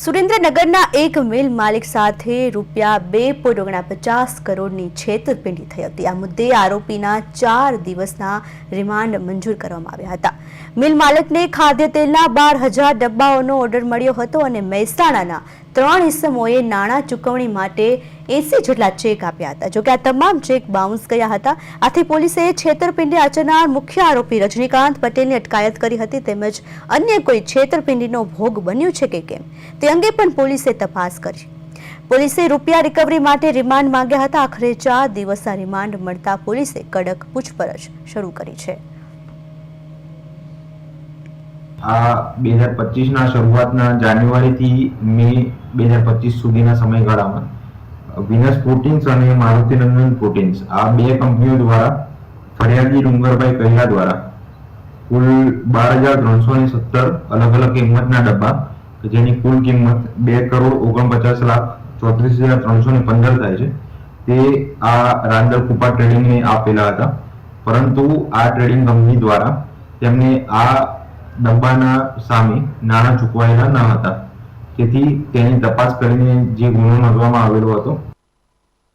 સુરેન્દ્રનગરના એક મિલ માલિક સાથે રૂપિયા બે પોઈન્ટ ઓગણપચાસ કરોડની છેતરપિંડી થઈ હતી. આ મુદ્દે આરોપીના ચાર દિવસના રિમાન્ડ મંજૂર કરવામાં આવ્યા હતા. મિલ માલિકને ખાદ્ય તેલના બાર હજાર ડબ્બાઓનો ઓર્ડર મળ્યો હતો અને મહેસાણાના ત્રણ ઇસમોએ નાણાં ચૂકવણી માટે એસી જેટલા ચેક આપ્યા હતા. જોકે આ તમામ ચેક બાઉન્સ ગયા હતા. આથી પોલીસે છેતરપિંડી આચરનાર મુખ્ય આરોપી રજનીકાંત પટેલની અટકાયત કરી હતી તેમજ અન્ય કોઈ છેતરપિંડીનો ભોગ બન્યું છે કે કેમ, તે અંગે પણ પોલીસે તપાસ કરી. પોલીસે રૂપિયા રિકવરી માટે રિમાન્ડ માંગ્યા હતા. આખરે ચાર દિવસના રિમાન્ડ મળતા પોલીસે કડક પૂછપરછ શરૂ કરી છે. આ બે હજાર પચીસના શરૂઆતના જાન્યુઆરીથી મે બે હજાર પચીસ સુધીના સમયગાળામાં વિનસ પ્રોટીન્સ અને મારુતિનંદન પ્રોટીન્સ આ બે કંપનીઓ દ્વારા ફરિયાદી ડુંગરભાઈ કૈલા દ્વારા કુલ બાર હજાર ત્રણસો ને સત્તર અલગ અલગ કિંમતના ડબ્બા જેની કુલ કિંમત બે કરોડ ઓગણપચાસ લાખ ચોત્રીસ હજાર ત્રણસો ને પંદર થાય છે. તે આ રાંદર કુપા ટ્રેડિંગને આપેલા હતા. પરંતુ આ ટ્રેડિંગ કંપની દ્વારા તેમને આ ડબ્બાના સામે નાણાં ચૂકવાયેલા ન હતા. તેથી તેની તપાસ કરીને જે ગુનો નોંધવામાં આવેલો હતો